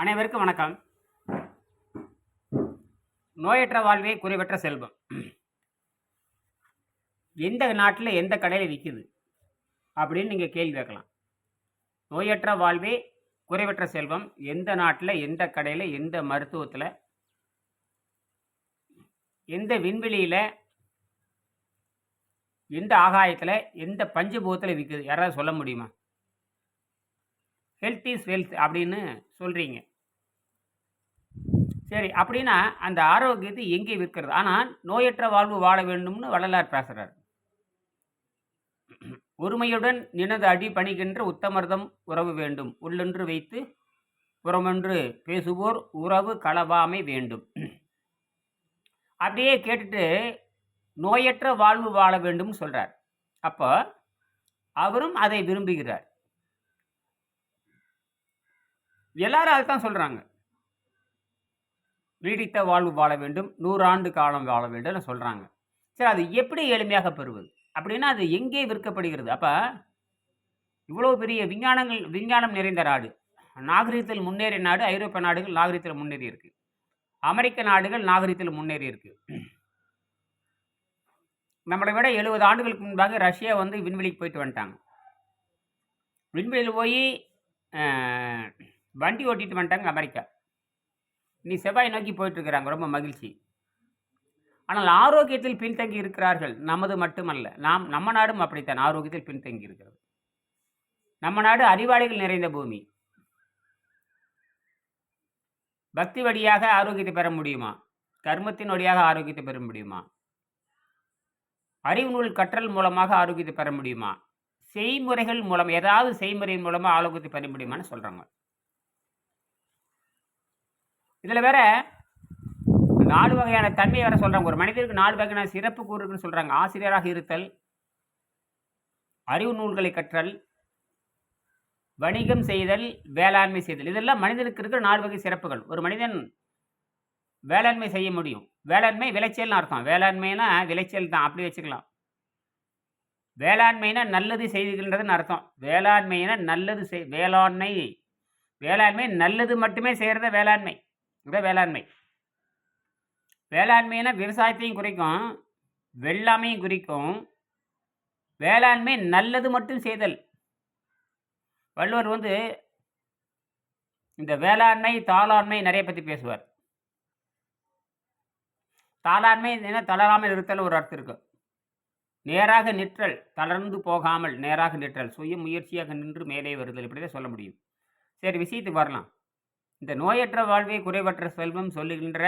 அனைவருக்கும் வணக்கம். நோயற்ற வாழ்வே குறைவற்ற செல்வம். எந்த நாட்டில் எந்த கடையில் விற்கிது அப்படின்னு நீங்கள் கேள்வி கேட்கலாம். நோயற்ற வாழ்வே குறைவற்ற செல்வம். எந்த நாட்டில் எந்த கடையில் எந்த மருத்துவத்தில் எந்த விண்வெளியில் எந்த ஆகாயத்தில் எந்த பஞ்சபூகத்தில் விற்குது யாராவது சொல்ல முடியுமா? ஹெல்த் இஸ் வெல்த் அப்படின்னு சொல்கிறீங்க சரி அப்படின்னா அந்த ஆரோக்கியத்தை எங்கே விற்கிறது? ஆனால் நோயற்ற வாழ்வு வாழ வேண்டும்னு வள்ளலார் பேசுகிறார் ஒருமையுடன் நினது அடி பணிகின்ற உத்தமர்தம் உறவு வேண்டும். உள்ளென்று வைத்து புறமென்று பேசுவோர் உறவு களவாமை வேண்டும். அப்படியே கேட்டுட்டு நோயற்ற வாழ்வு வாழ வேண்டும்னு சொல்கிறார் அப்போ அவரும் அதை விரும்புகிறார். எல்லாரும் அதுதான் சொல்கிறாங்க நீடித்த வாழ்வு வாழ வேண்டும் நூறாண்டு காலம் வாழ வேண்டும்னு சொல்கிறாங்க சரி அது எப்படி எளிமையாக பெறுவது? அப்படின்னா அது எங்கே விற்கப்படுகிறது? அப்போ இவ்வளோ பெரிய விஞ்ஞானங்கள் விஞ்ஞானம் நிறைந்த நாடு. நாகரிகத்தில் முன்னேறிய நாடு ஐரோப்பிய நாடுகள் நாகரிகத்தில் முன்னேறி இருக்கு. அமெரிக்க நாடுகள் நாகரிகத்தில் முன்னேறி இருக்கு. நம்மளை விட எழுபது ஆண்டுகளுக்கு முன்பாக ரஷ்யா வந்து விண்வெளிக்கு போயிட்டு வந்துட்டாங்க. விண்வெளியில் போய் வண்டி ஓட்டிட்டு வந்துட்டாங்க அமெரிக்கா. நீ செவ்வாய் நோக்கி போயிட்டு இருக்கிறாங்க ரொம்ப மகிழ்ச்சி. ஆனால் ஆரோக்கியத்தில் பின்தங்கி இருக்கிறார்கள். நமது மட்டுமல்ல. நாம் நம்ம நாடும் அப்படித்தான். ஆரோக்கியத்தில் பின்தங்கி இருக்கிறது. நம்ம நாடு அறிவாளிகள் நிறைந்த பூமி. பக்தி வழியாக ஆரோக்கியத்தை பெற முடியுமா? கர்மத்தின் வழியாக ஆரோக்கியத்தை பெற முடியுமா? அறிவு நூல் கற்றல் மூலமாக ஆரோக்கியத்தை பெற முடியுமா? செய்முறைகள் மூலம் ஏதாவது செய்முறை மூலமாக ஆரோக்கியத்தை பெற முடியுமான்னு சொல்கிறாங்க இதில் வேற நாலு வகையான தன்மை வேற சொல்கிறாங்க ஒரு மனிதருக்கு நாலு வகையான சிறப்பு கூறுக்குன்னு சொல்கிறாங்க ஆசிரியராக இருத்தல் அறிவு நூல்களை கற்றல் வணிகம் செய்தல் வேளாண்மை செய்தல். இதெல்லாம் மனிதனுக்கு இருக்கிற நாலு வகை சிறப்புகள். ஒரு மனிதன் வேளாண்மை செய்ய முடியும். வேளாண்மை விளைச்சல்னு அர்த்தம். வேளாண்மைனா விளைச்சல் தான். அப்படி வச்சுக்கலாம். வேளாண்மைனா நல்லது செய்துகின்றதுன்னு அர்த்தம். வேளாண்மைனா நல்லது செய் வேளாண்மை. வேளாண்மை நல்லது மட்டுமே செய்கிறத வேளாண்மை. இதான் வேளாண்மை. வேளாண்மைனா விவசாயத்தையும் குறிக்கும் வெள்ளாமையும் குறிக்கும். வேளாண்மை நல்லது மட்டும் செய்தல். வள்ளுவர் வந்து இந்த வேளாண்மை தாளாண்மை நிறைய பற்றி பேசுவார். தாளாண்மை என்ன? தளராமல் இருத்தல் ஒரு அர்த்தம் இருக்கு. நேராக நிற்றல் தளர்ந்து போகாமல் நேராக நிற்றல் சுய முயற்சியாக நின்று மேலே வருதல். இப்படி தான் சொல்ல முடியும். சரி விஷயத்துக்கு வரலாம். இந்த நோயற்ற வாழ்வை குறைவற்ற செல்வம் சொல்லுகின்ற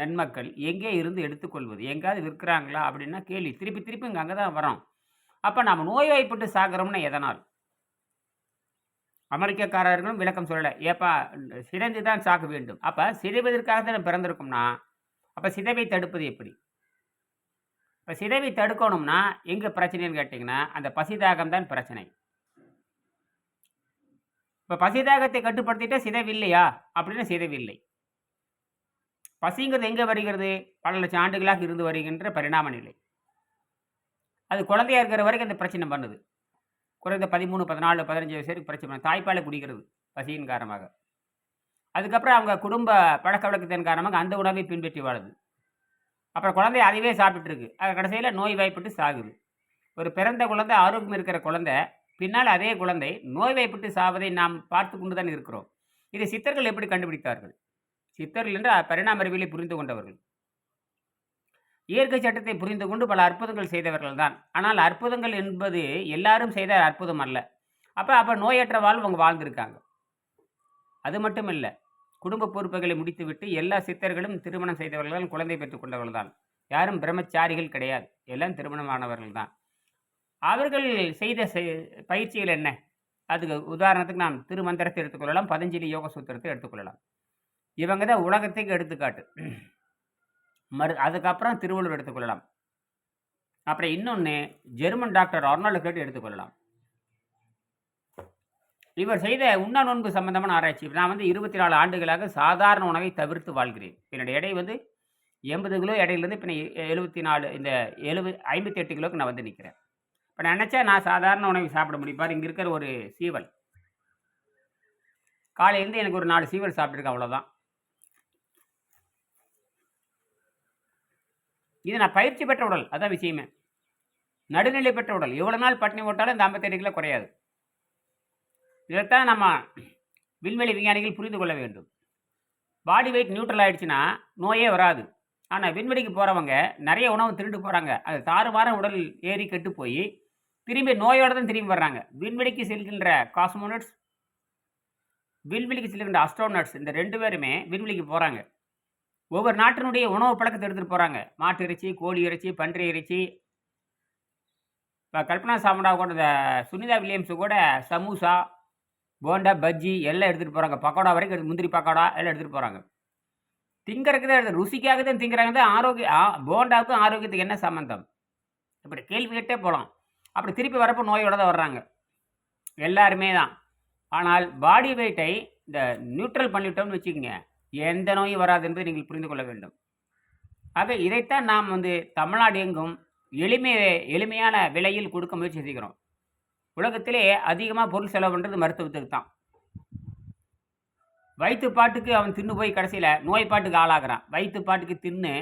நன்மக்கள் எங்கே இருந்து எடுத்துக்கொள்வது? எங்கேயாவது விற்கிறாங்களா? அப்படின்னா கேள்வி. திருப்பி திருப்பி இங்கே அங்கே தான் வரோம் அப்போ நாம் நோய்வாய்ப்பட்டு சாகிறோம்னா எதனால் அமெரிக்கக்காரர்களும் விளக்கம் சொல்லலை. ஏப்பா சிதைந்து தான் சாக வேண்டும். அப்போ சிதைவதற்காக தான் பிறந்திருக்கோம்னா? அப்போ சிதைவை தடுப்பது எப்படி? இப்போ சிதைவை தடுக்கணும்னா எங்கே பிரச்சனைன்னு கேட்டிங்கன்னா அந்த பசிதாகம் தான் பிரச்சனை. இப்போ பசிதாகத்தை கட்டுப்படுத்திட்டா சிதைவில்லையா? அப்படின்னு சிதைவில்லை. பசிங்கிறது எங்கே வருகிறது? பல லட்சம் ஆண்டுகளாக இருந்து வருகின்ற பரிணாம நிலை. அது குழந்தையா இருக்கிற வரைக்கும் அந்த பிரச்சனை பண்ணுது. குறைந்த பதிமூணு பதினாலு பதினஞ்சு வயசு வரைக்கும் பிரச்சனை பண்ண தாய்ப்பாலை குடிக்கிறது பசியின் காரணமாக. அதுக்கப்புறம் அவங்க குடும்ப பழக்க வழக்கத்தின் காரணமாக அந்த உணவை பின்பற்றி வாழுது. அப்புறம் குழந்தை அதுவே சாப்பிட்டுருக்கு. அது கடைசியில் நோய் வாய்ப்பட்டு சாகுது. ஒரு பிறந்த குழந்தை ஆரோக்கியம் இருக்கிற குழந்தை பின்னால் அதே குழந்தை நோய்வாய்ப்பட்டு சாவதை நாம் பார்த்து கொண்டு தான் இருக்கிறோம். இதை சித்தர்கள் எப்படி கண்டுபிடித்தார்கள்? சித்தர்கள் என்று பரிணாம அறிவியலை புரிந்து கொண்டவர்கள். இயற்கை சட்டத்தை புரிந்து கொண்டு பல அற்புதங்கள் செய்தவர்கள் தான். ஆனால் அற்புதங்கள் என்பது எல்லாரும் செய்த அற்புதம் அல்ல. அப்போ அப்போ நோயற்ற வாழ்வு அவங்க வாழ்ந்திருக்காங்க. அது மட்டும் இல்லை குடும்ப பொறுப்புகளை முடித்துவிட்டு எல்லா சித்தர்களும் திருமணம் செய்தவர்கள் தான் குழந்தை பெற்றுக்கொண்டவர்கள் தான். யாரும் பிரம்மச்சாரிகள் கிடையாது. எல்லாம் திருமணமானவர்கள் தான். அவர்கள் செய்த பயிற்சிகள் என்ன? அதுக்கு உதாரணத்துக்கு நாம் திருமந்திரத்தை எடுத்துக்கொள்ளலாம் பதஞ்சலி யோக சூத்திரத்தை எடுத்துக்கொள்ளலாம். இவங்க தான் உலகத்துக்கு எடுத்துக்காட்டு. மறு அதுக்கப்புறம் திருவள்ளுவர் எடுத்துக்கொள்ளலாம். அப்புறம் இன்னொன்று ஜெர்மன் டாக்டர் அர்னால்டு கேட்டு எடுத்துக்கொள்ளலாம். இவர் செய்த உண்ணா நோன்பு சம்பந்தமான ஆராய்ச்சி. நான் வந்து இருபத்தி நாலு ஆண்டுகளாக சாதாரண உணவை தவிர்த்து வாழ்கிறேன். என்னுடைய எடை வந்து எண்பது கிலோ எடையிலேருந்து இப்போ எழுபத்தி நாலு இந்த எழுபது ஐம்பத்தி எட்டு கிலோக்கு நான் வந்து நிற்கிறேன் இப்போ நான் நினச்சா நான் சாதாரண உணவை சாப்பிட முடியும். பாரு இங்கே இருக்கிற ஒரு சீவல். காலையிலேருந்து எனக்கு ஒரு நாலு சீவல் சாப்பிட்ருக்கேன் அவ்வளோதான் இது நான் பயிற்சி பெற்ற உடல் அதான் விஷயமே. நடுநிலை பெற்ற உடல். எவ்வளோ நாள் பட்டினி போட்டாலும் இந்த ஐம்பத்தெட்டு கிலோ குறையாது. இதைத்தான் நம்ம விண்வெளி விஞ்ஞானிகள் புரிந்து கொள்ள வேண்டும். பாடி வெயிட் நியூட்ரல் ஆயிடுச்சுன்னா நோயே வராது. ஆனால் விண்வெளிக்கு போகிறவங்க நிறைய உணவு திருண்டு போகிறாங்க அது தாறுமாற உடல் ஏறி கெட்டு போய் திரும்பி நோயோடு தான் திரும்பி வர்றாங்க. விண்வெளிக்கு செல்கின்ற காஸ்மோனட்ஸ் விண்வெளிக்கு செல்கின்ற அஸ்ட்ரோனட்ஸ் இந்த ரெண்டு பேருமே விண்வெளிக்கு போகிறாங்க ஒவ்வொரு நாட்டினுடைய உணவு பழக்கத்தை எடுத்துகிட்டு போகிறாங்க மாட்டு இறைச்சி கோழி இறைச்சி பன்றி இறைச்சி. இப்போ கல்பனா சாமுடா கூட இந்த சுனிதா வில்லியம்ஸு கூட சமூசா போண்டா பஜ்ஜி எல்லாம் எடுத்துகிட்டு போகிறாங்க பக்கோடா வரைக்கும் எடுத்து முந்திரி பக்கோடா எல்லாம் எடுத்துகிட்டு போகிறாங்க திங்கிறதுக்கு தான் எடுத்து ருசிக்காக தான் திங்கிறாங்க. தான் ஆரோக்கிய போண்டாவுக்கும் ஆரோக்கியத்துக்கு என்ன சம்மந்தம் இப்படி கேள்வி கேட்டே போகலாம் அப்படி திருப்பி வரப்போ நோயோட தான் வர்றாங்க. எல்லாருமே தான். ஆனால் பாடி வெயிட்டை இந்த நியூட்ரல் பண்ணிட்டோம்னு வச்சுக்கோங்க. எந்த நோயும் வராது என்பதை நீங்கள் புரிந்து கொள்ள வேண்டும். ஆக இதைத்தான் நாம் வந்து தமிழ்நாடு எங்கும் எளிமை எளிமையான விலையில் கொடுக்க முயற்சி செய்கிறோம். உலகத்திலே அதிகமாக பொருள் செலவு பண்ணுறது மருத்துவத்துக்கு தான். வயிற்றுப்பாட்டுக்கு அவன் தின்னு போய் கடைசியில் நோய் பாட்டுக்கு ஆளாகிறான். வயிற்றுப்பாட்டுக்கு தின்னு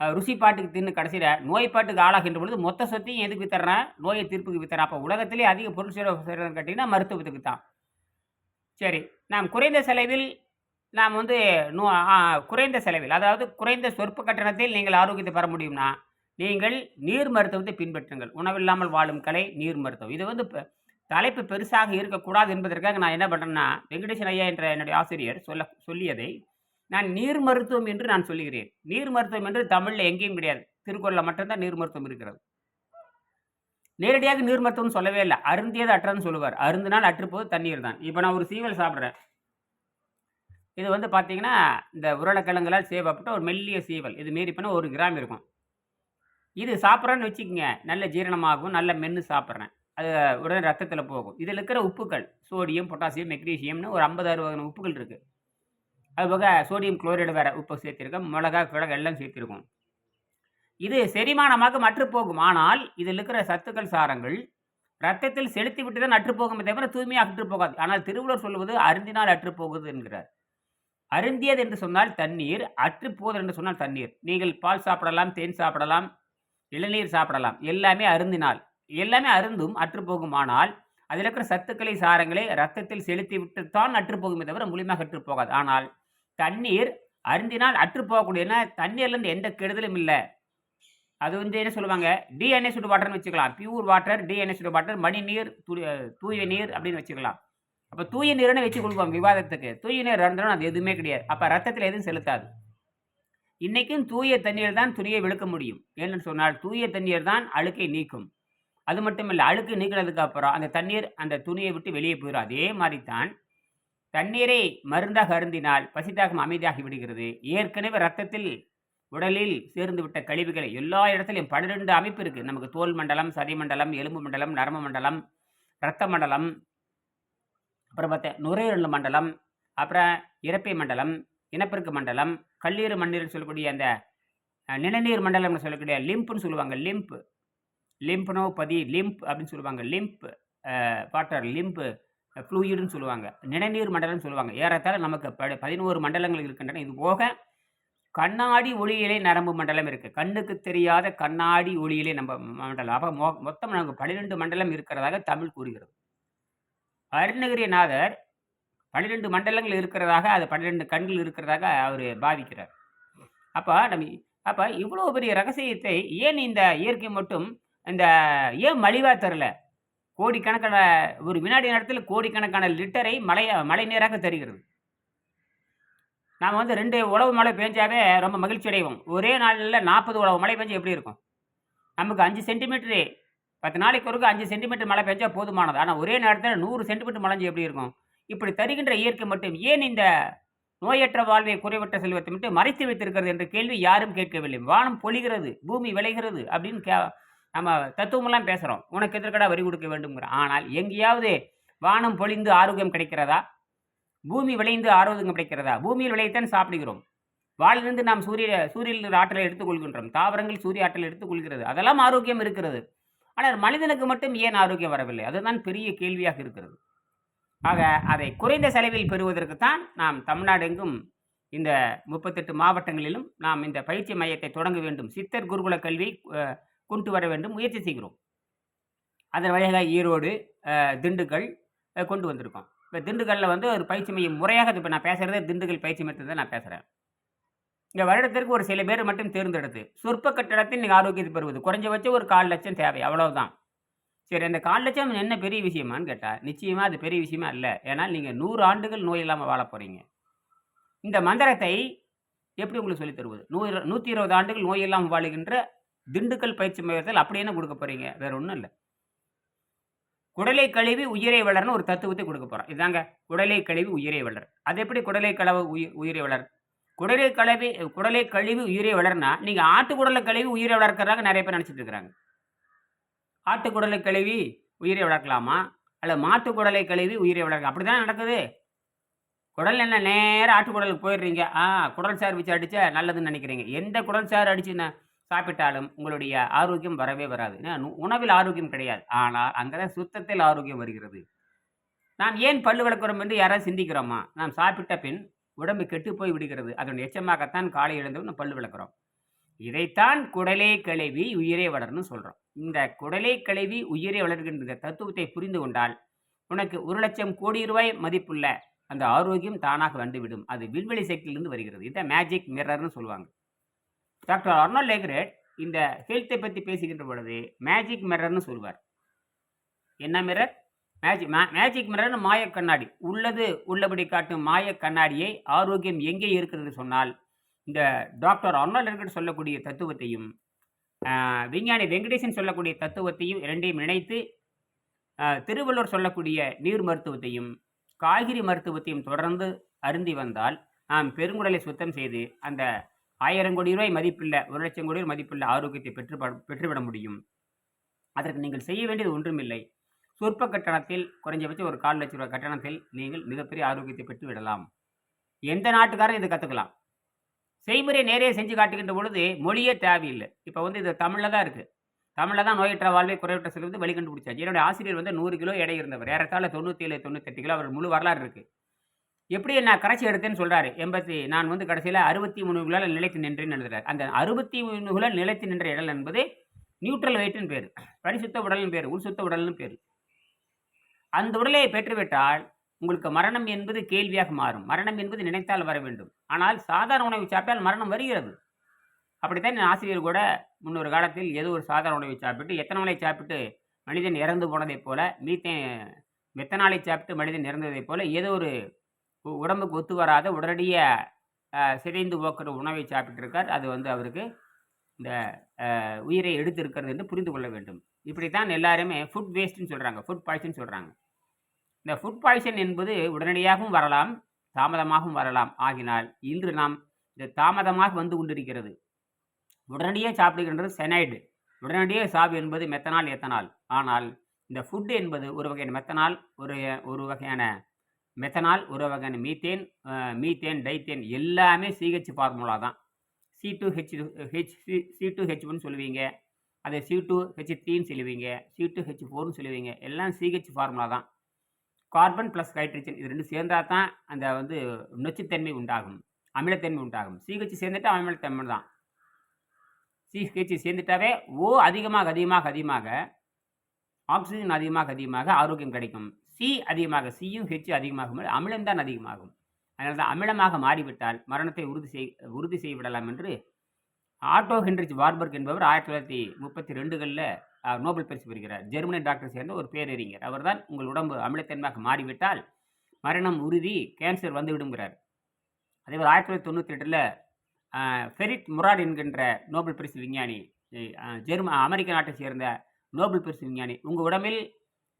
ருசி ருசிப்பாட்டுக்கு தின்னு கடைசியில் நோய் பாட்டுக்கு ஆளாகின்ற பொழுது மொத்த சொத்தையும் எதுக்கு வித்துறான் நோயை தீர்ப்புக்கு வித்துறேன். அப்போ உலகத்திலே அதிக பொருள் செலவு கேட்டிங்கன்னா மருத்துவத்துக்கு தான் சரி நாம் குறைந்த செலவில் நாம் வந்து நோ குறைந்த செலவில் அதாவது குறைந்த சொற்ப கட்டணத்தில் நீங்கள் ஆரோக்கியத்தை பெற முடியும்னா நீங்கள் நீர் மருத்துவத்தை பின்பற்றுங்கள். உணவில்லாமல் வாழும் கலை நீர் மருத்துவம். இது வந்து இப்போ தலைப்பு பெருசாக இருக்கக்கூடாது என்பதற்காக நான் என்ன பண்ணுறேன்னா வெங்கடேசன் ஐயா என்ற என்னுடைய ஆசிரியர் சொல்ல சொல்லியதை நான் நீர் மருத்துவம் என்று நான் சொல்லுகிறேன். நீர் மருத்துவம் என்று தமிழில் எங்கேயும் கிடையாது. திருக்குறளில் மட்டும்தான் நீர் மருத்துவம் இருக்கிறது. நேரடியாக நீர் மருத்துவம் சொல்லவே இல்லை. அருந்தியது அற்றன்னு சொல்லுவார். அருந்தினால் அற்றுப்போது தண்ணீர் தான். இப்போ நான் ஒரு சீவல் சாப்பிட்றேன். இது வந்து பார்த்தீங்கன்னா இந்த உருளைக்கிழங்குலாம் சேவப்பட்ட ஒரு மெல்லிய சீவல். இது மீறி பண்ணால் ஒரு கிராம் இருக்கும். இது சாப்பிட்றேன்னு வச்சுக்கோங்க. நல்ல ஜீரணமாகும் நல்ல மென்று சாப்பிட்றேன். அது உடனே ரத்தத்தில் போகும். இதில் இருக்கிற உப்புக்கள் சோடியம் பொட்டாசியம் மெக்னீசியம்னு ஒரு ஐம்பது அறுபது உப்புகள் இருக்குது அது போக சோடியம் குளோரைடு வேறு உப்பு சேர்த்துருக்கோம் மிளகா கிழங்கு எல்லாம் சேர்த்துருக்கோம். இது செரிமானமாக மற்று போகும் ஆனால் இதில் இருக்கிற சத்துக்கள் சாரங்கள் ரத்தத்தில் செலுத்தி விட்டு தான் அற்று போகுமே தவிர தூய்மையாக அற்று போகாது ஆனால் திருவள்ளுவர் சொல்வது அருந்தினால் அற்று போகுது என்கிறார். அருந்தியது என்று சொன்னால் தண்ணீர் அற்று போகுது என்று சொன்னால் தண்ணீர். நீங்கள் பால் சாப்பிடலாம் தேன் சாப்பிடலாம் இளநீர் சாப்பிடலாம். எல்லாமே அருந்தினால். எல்லாமே அருந்தும் அற்றுப்போகுமானால் ஆனால் அதில் இருக்கிற சத்துக்களை சாரங்களை ரத்தத்தில் செலுத்தி விட்டுத்தான் அற்றுப்போகுமே தவிர முழுமையாக அற்றுப்போகாது. ஆனால் தண்ணீர் அருந்தினால் அற்று தண்ணீர்லேருந்து எந்த கெடுதலும் இல்லை. அது வந்து என்ன சொல்லுவாங்க? டிஎன்எஸ்டு வாட்டர்னு வச்சுக்கலாம். பியூர் வாட்டர் டிஎன்எஸ்டு வாட்டர் மணி நீர் தூய நீர் அப்படின்னு வச்சுக்கலாம். அப்போ தூய நீர்னு வச்சு கொடுப்போம் விவாதத்துக்கு. தூய நீர் இருந்தாலும் அது எதுவுமே கிடையாது. அப்போ ரத்தத்தில் எதுவும் செலுத்தாது. இன்றைக்கும் தூய தண்ணீர் தான் துணியை விழுக்க முடியும். ஏன்னு சொன்னால் தூய தண்ணீர் தான் அழுக்கை நீக்கும். அது மட்டும் இல்லை அழுக்கு நீக்கிறதுக்கு அப்புறம் அந்த தண்ணீர் அந்த துணியை விட்டு வெளியே போயிடும் அதே மாதிரி தான் தண்ணீரை மருந்தாக அருந்தினால் பசிதாகம் அமைதியாகி விடுகிறது. ஏற்கனவே ரத்தத்தில் உடலில் சேர்ந்து விட்ட கழிவுகளை எல்லா இடத்துலையும் பன்னிரெண்டு அமைப்பு இருக்குது நமக்கு தோல் மண்டலம் சதி மண்டலம் எலும்பு மண்டலம் நரம்பு மண்டலம் இரத்த மண்டலம் அப்புறம் பார்த்தா நுரையீரல் மண்டலம் அப்புறம் இறப்பை மண்டலம் இனப்பெருக்க மண்டலம் கல்லீர் மண்ணீர் சொல்லக்கூடிய அந்த நிணநீர் மண்டலம்னு சொல்லக்கூடிய லிம்ப்னு சொல்லுவாங்க. லிம்ப். லிம்ப்னோபதி லிம்ப் அப்படின்னு சொல்லுவாங்க. லிம்ப் வாட்டர் லிம்ப் ஃப்ளூயிடுன்னு சொல்லுவாங்க. நிணநீர் மண்டலம்னு சொல்லுவாங்க. ஏறத்தாழ நமக்கு ப- பதினோரு மண்டலங்கள் இருக்கின்றன. இது போக கண்ணாடி ஒளியிலே நரம்பு மண்டலம் இருக்குது கண்ணுக்கு தெரியாத கண்ணாடி ஒளியிலே நம்ம மண்டலம். அப்போ மொ மொத்தம் நமக்கு பன்னிரெண்டு மண்டலம் இருக்கிறதாக தமிழ் கூறுகிறது. அருணகிரிநாதர் பன்னிரெண்டு மண்டலங்கள் இருக்கிறதாக அது பன்னிரெண்டு கண்கள் இருக்கிறதாக அவர் பாவிக்கிறார். அப்போ நம்ம அப்போ இவ்வளோ பெரிய ரகசியத்தை ஏன் இந்த இயற்கை மட்டும் இந்த ஏன் மலிவாக தரல? கோடிக்கணக்கான ஒரு வினாடி நேரத்தில் கோடிக்கணக்கான லிட்டரை மழை மழை நீராக தருகிறது. நாம் வந்து ரெண்டு உழவு மழை பெஞ்சாவே ரொம்ப மகிழ்ச்சி அடைவோம். ஒரே நாளில் நாற்பது உழவு மழை பெஞ்சா எப்படி இருக்கும்? நமக்கு அஞ்சு சென்டிமீட்டரு பத்து நாளைக்கு ஒருக்கு அஞ்சு சென்டிமீட்டர் மழை பெஞ்சா போதுமானது. ஆனால் ஒரே நேரத்தில் நூறு சென்டிமீட்டர் மழைஞ்சு எப்படி இருக்கும்? இப்படி தருகின்ற இயற்கை மட்டும் ஏன் இந்த நோயற்ற வாழ்வை குறைவற்ற செல்வத்தை மட்டும் மறைத்து வைத்திருக்கிறது என்ற கேள்வி யாரும் கேட்கவில்லை. வானம் பொழிகிறது பூமி விளைகிறது அப்படின்னு கே நம்ம தத்துவமெல்லாம் பேசுகிறோம் உனக்கு எதிர்க்கடா வரி கொடுக்க வேண்டும்ங்கிற. ஆனால் எங்கேயாவது வானம் பொழிந்து ஆரோக்கியம் கிடைக்கிறதா? பூமி விளைந்து ஆரோக்கியம் கிடைக்கிறதா? பூமியில் விளையத்தான் சாப்பிடுகிறோம். வானிலிருந்து நாம் சூரிய சூரியனில் ஆற்றலை எடுத்துக்கொள்கின்றோம். தாவரங்கள் சூரிய ஆற்றலை எடுத்துக்கொள்கிறது. அதெல்லாம் ஆரோக்கியம் இருக்கிறது. ஆனால் மனிதனுக்கு மட்டும் ஏன் ஆரோக்கியம் வரவில்லை? அதுதான் பெரிய கேள்வியாக இருக்கிறது. ஆக அதை குறைந்த செலவில் பெறுவதற்குத்தான் நாம் தமிழ்நாடு எங்கும் இந்த முப்பத்தெட்டு மாவட்டங்களிலும் நாம் இந்த பயிற்சி மையத்தை தொடங்க வேண்டும். சித்தர் குருகுல கல்வி கொண்டு வர வேண்டும் முயற்சி செய்கிறோம். அதன் வழியாக ஈரோடு திண்டுக்கல் கொண்டு வந்திருக்கோம். இப்போ திண்டுக்கல்லில் வந்து ஒரு பயிற்சி மையம் முறையாக இப்போ நான் பேசுகிறதே திண்டுக்கல் பயிற்சி மையத்தை தான் நான் பேசுகிறேன் இங்கே வருடத்திற்கு ஒரு சில பேர் மட்டும் தேர்ந்தெடுத்து சொற்ப கட்டடத்தில் நீங்கள் ஆரோக்கியத்தை பெறுவது குறைஞ்சபட்சம் ஒரு கால் லட்சம் தேவை அவ்வளவுதான். சரி அந்த கால் லட்சம் என்ன பெரிய விஷயமான்னு கேட்டால் நிச்சயமாக அது பெரிய விஷயமா இல்லை. ஏன்னால் நீங்கள் நூறு ஆண்டுகள் நோய் இல்லாமல் வாழ போகிறீங்க இந்த மந்திரத்தை எப்படி உங்களுக்கு சொல்லித் தருவது? நூறு நூற்றி இருபது ஆண்டுகள் நோய் இல்லாமல் வாழுகின்ற திண்டுக்கல் பயிற்சி மையத்தில் அப்படி என்ன கொடுக்க போகிறீங்க வேற ஒன்றும் இல்லை. குடலை கழுவி உயிரை வளர்னு ஒரு தத்துவத்தை கொடுக்க போகிறோம் இதாங்க குடலை கழுவி உயிரை வளர். அது எப்படி குடலை கலவு உயிர் உயிரை வளர்? குடலை கழுவி குடலை கழுவி உயிரை வளர்னா நீங்கள் ஆட்டு குடலை கழுவி உயிரை வளர்க்கறதாக நிறைய பேர் நினச்சிட்டு இருக்கிறாங்க. ஆட்டு குடலை கழுவி உயிரை வளர்க்கலாமா? அல்ல மாட்டு குடலை கழுவி உயிரை வளர்க்க அப்படி தான் நடக்குது? குடல் என்ன நேராக ஆட்டு குடலுக்கு போயிடுறீங்க. ஆ குடல் சார் வச்சு அடித்தா நல்லதுன்னு நினைக்கிறீங்க. எந்த குடல் சார் அடிச்சுன்னா சாப்பிட்டாலும் உங்களுடைய ஆரோக்கியம் வரவே வராது. ஏன்னா, உணவில் ஆரோக்கியம் கிடையாது. ஆனால் அங்கே தான் சுத்தத்தில் ஆரோக்கியம் வருகிறது. நாம் ஏன் பல்லு விளக்குறோம் என்று யாராவது சிந்திக்கிறோமா? நாம் சாப்பிட்ட பின் உடம்பு கெட்டு போய் விடுகிறது. அதனுடைய எச்சமாகத்தான் காலை எழுந்தவன் பல்லு விளக்குறோம் இதைத்தான் குடலே கழுவி உயிரே வளர்னு சொல்கிறோம் இந்த குடலை கழுவி உயிரே வளர்கின்ற தத்துவத்தை புரிந்து கொண்டால் உனக்கு ஒரு லட்சம் கோடி ரூபாய் மதிப்புள்ள அந்த ஆரோக்கியம் தானாக வந்துவிடும். அது விண்வெளி சக்தியிலிருந்து வருகிறது. இதை மேஜிக் மிரர்னு சொல்லுவாங்க. டாக்டர் அர்னால் லேக்ரேட் இந்த ஹெல்த்தை பற்றி பேசுகின்ற பொழுது மேஜிக் மிரர்னு சொல்வார். என்ன மிரர் மேஜிக் மேஜிக் மிரர்னு மாய கண்ணாடி. உள்ளது உள்ளபடி காட்டும் மாய கண்ணாடியை ஆரோக்கியம் எங்கே இருக்கிறது சொன்னால் இந்த டாக்டர் அர்னால் லேக்ரேட் சொல்லக்கூடிய தத்துவத்தையும் விஞ்ஞானி வெங்கடேசன் சொல்லக்கூடிய தத்துவத்தையும் இரண்டையும் இணைத்து திருவள்ளுவர் சொல்லக்கூடிய நீர் மருத்துவத்தையும் காய்கறி மருத்துவத்தையும் தொடர்ந்து அருந்தி வந்தால் நாம் பெருங்குடலை சுத்தம் செய்து அந்த ஆயிரம் கோடி ரூபாய் மதிப்பில்லை ஒரு லட்சம் கோடி ரூபாய் மதிப்புள்ள ஆரோக்கியத்தை பெற்று பெற்றுவிட முடியும். அதற்கு நீங்கள் செய்ய வேண்டியது ஒன்றுமில்லை. சொற்ப கட்டணத்தில் குறைஞ்சபட்சம் ஒரு கால் லட்சம் ரூபாய் கட்டணத்தில் நீங்கள் மிகப்பெரிய ஆரோக்கியத்தை பெற்று விடலாம். எந்த நாட்டுக்காரரும் இதை கற்றுக்கலாம் செய்முறை நேரே செஞ்சு காட்டுகின்ற பொழுது மொழியே தேவையில்லை. இப்போ வந்து இது தமிழில் தான் இருக்குது தமிழில் தான் நோயற்ற வாழ்வை குறைவற்ற செல்வது வழி கண்டுபிடிச்சாச்சு. என்னுடைய ஆசிரியர் வந்து நூறு கிலோ எடை இருந்தவர். ஏறத்தாழ தொண்ணூற்றி ஏழு தொண்ணூத்தெட்டு கிலோ அவர் முழு வரலாறு இருக்குது எப்படி நான் கரைச்சி எடுத்தேன்னு சொல்கிறாரு எண்பத்தி நான் வந்து கடைசியில் அறுபத்தி மூணு கிலோ நிலைத்து நின்றேன்னு எழுதுறாரு. அந்த அறுபத்தி மூணு கிலோ நிலைத்து நின்ற இடல் என்பது நியூட்ரல் வெயிட்னு பேர். பரிசுத்த உடல்னு பேர் உள் சுத்த உடல்னு பேர். அந்த உடலை பெற்றுவிட்டால் உங்களுக்கு மரணம் என்பது கேள்வியாக மாறும். மரணம் என்பது நினைத்தால் வர வேண்டும். ஆனால் சாதாரண உணவை சாப்பிட்டால் மரணம் வருகிறது. அப்படித்தான் என் ஆசிரியர் கூட முன்னொரு காலத்தில் ஏதோ ஒரு சாதாரண உணவை சாப்பிட்டு எத்தனாலை சாப்பிட்டு மனிதன் இறந்து போனதைப் போல மீத்தே மெத்தனாலை சாப்பிட்டு மனிதன் இறந்ததைப் போல ஏதோ ஒரு உடம்புக்கு ஒத்து வராத உடனடிய சிதைந்து போக்குற உணவை சாப்பிட்டு இருக்கார் அது வந்து அவருக்கு இந்த உயிரை எடுத்திருக்கிறது என்று புரிந்து கொள்ள வேண்டும். இப்படித்தான் எல்லாருமே ஃபுட் வேஸ்ட்னு சொல்கிறாங்க ஃபுட் பாய்சன் சொல்கிறாங்க இந்த ஃபுட் பாய்சன் என்பது உடனடியாகவும் வரலாம் தாமதமாகவும் வரலாம். ஆகினால் இன்று நாம் இந்த தாமதமாக வந்து கொண்டிருக்கிறது. உடனடியாக சாப்பிடுகின்றது செனைடு உடனடியே சாவு என்பது மெத்தனால் எத்தனால் ஆனால் இந்த ஃபுட் என்பது ஒரு வகையான மெத்தனால் ஒரு ஒரு வகையான மெத்தனால் உறவகன் மீத்தேன் மீத்தேன் டைத்தேன் எல்லாமே சிஹெச் ஃபார்முலா தான். C two H H C two H ஒன்னு சொல்லுவீங்க. அதை சி டூ ஹெச் த்ரீன்னு சொல்லுவீங்க. சி டூ ஹெச் ஃபோர்னு சொல்லுவீங்க. எல்லாம் சிஹெச் ஃபார்முலா தான். கார்பன் ப்ளஸ் ஹைட்ரஜன் இது ரெண்டு சேர்ந்தா தான் அந்த வந்து நொச்சுத்தன்மை உண்டாகும். அமிலத்தன்மை உண்டாகும். சிஹெச் சேர்ந்துட்டா அமிலத்தன்மை தான். சிஹெச் சேர்ந்துட்டாவே ஓ அதிகமாக அதிகமாக அதிகமாக ஆக்சிஜன் அதிகமாக அதிகமாக ஆரோக்கியம் கிடைக்கும். சி அதிகமாக சியும் ஹெச் அதிகமாகும் அமிலம் தான் அதிகமாகும். அதனால தான் அமிலமாக மாறிவிட்டால் மரணத்தை உறுதி செய் உறுதி செய்விடலாம் என்று ஆட்டோ ஹென்ரிச் வார்பர்க் என்பவர் ஆயிரத்தி தொள்ளாயிரத்தி முப்பத்தி ரெண்டுகளில் நோபல் பரிசு பெறுகிறார். ஜெர்மனி டாக்டர் சேர்ந்த ஒரு பேரறிஞர். அவர்தான் உங்கள் உடம்பு அமிலத்தன்மையாக மாறிவிட்டால் மரணம் உறுதி கேன்சர் வந்து விடுங்கிறார் அதே போல் ஆயிரத்தி தொள்ளாயிரத்தி தொண்ணூற்றி எட்டில் ஃபெரிட் முராட் என்கின்ற நோபல் பரிசு விஞ்ஞானி ஜெர்ம அமெரிக்க நாட்டை சேர்ந்த நோபல் பரிசு விஞ்ஞானி. உங்கள் உடம்பில்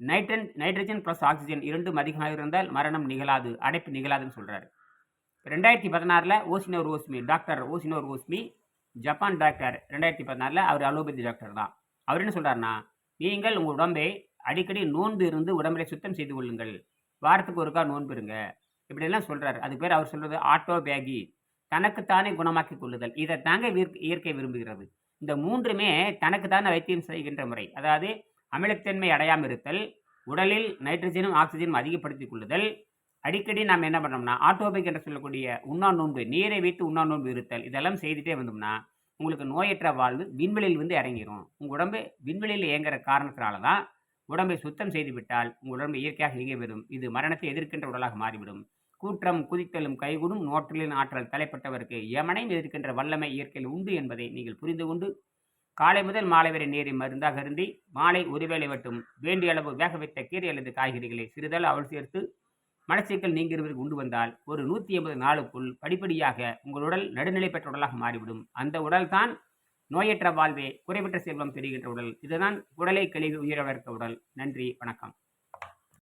நைட்ரன் நைட்ரஜன் ப்ளஸ் ஆக்சிஜன் இரண்டும் அதிகமாக இருந்தால் மரணம் நிகழாது அடைப்பு நிகழாதுன்னு சொல்கிறாரு ரெண்டாயிரத்தி பதினாறில் Yoshinori Ohsumi doctor Yoshinori Ohsumi Japan doctor ரெண்டாயிரத்தி பதினாறில் அவர் அலோபதி டாக்டர் தான். அவர் என்ன சொல்கிறாருன்னா நீங்கள் உங்கள் உடம்பை அடிக்கடி நோன்பு இருந்து உடம்பை சுத்தம் செய்து கொள்ளுங்கள். வாரத்துக்கு ஒருக்கா நோன்பு இருங்க. இப்படியெல்லாம் சொல்கிறார் அதுக்கு பேர் அவர் சொல்கிறது ஆட்டோ பேகி தனக்குத்தானே குணமாக்கி கொள்ளுதல். இதை தாங்க இயற்கை- இயற்கை விரும்புகிறது. இந்த மூன்றுமே தனக்குத்தானே வைத்தியம் செய்கின்ற முறை. அதாவது அமிலத்தன்மை அடையாமல் இருத்தல் உடலில் நைட்ரஜனும் ஆக்சிஜனும் அதிகப்படுத்திக் கொள்ளுதல் அடிக்கடி நாம் என்ன பண்ணோம்னா ஆட்டோபிக் என்று சொல்லக்கூடிய உண்ணா நோன்பு நீரை வைத்து உண்ணா நோன்பு இருத்தல் இதெல்லாம் செய்துட்டே வந்தோம்னா உங்களுக்கு நோயற்ற வாழ்வு விண்வெளியில் வந்து இறங்கிடும் உங்கள் உடம்பு விண்வெளியில் இயங்குற காரணத்தினால தான் உடம்பை சுத்தம் செய்துவிட்டால் உங்கள் உடம்பு இயற்கையாக இயங்க பெறும் இது மரணத்தை எதிர்க்கின்ற உடலாக மாறிவிடும். கூற்றம் குதித்தலும் கைகூடும் நோற்றலின் ஆற்றல் தலைப்பட்டவருக்கு எமனையும் எதிர்க்கின்ற வல்லமை இயற்கையில் உண்டு என்பதை நீங்கள் புரிந்து கொண்டு காலை முதல் மாலை வரை நீரை மருந்தாக அருந்தி மாலை ஒருவேளை மட்டும் வேண்டிய அளவு வேக வைத்த கீரை அல்லது காய்கறிகளை சிறிதளவு அவள் சேர்த்து மலச்சிக்கல் நீங்கிறவருக்கு உண்டு வந்தால் ஒரு நூற்றி எண்பது நாளுக்குள் படிப்படியாக உங்கள் உடல் நடுநிலை பெற்ற உடலாக மாறிவிடும். அந்த உடல்தான் நோயற்ற வாழ்வே குறைவற்ற செல்வம் பெறுகின்ற உடல். இதுதான் உடலை கழிவு உயிரவர்க்க உடல். நன்றி வணக்கம்.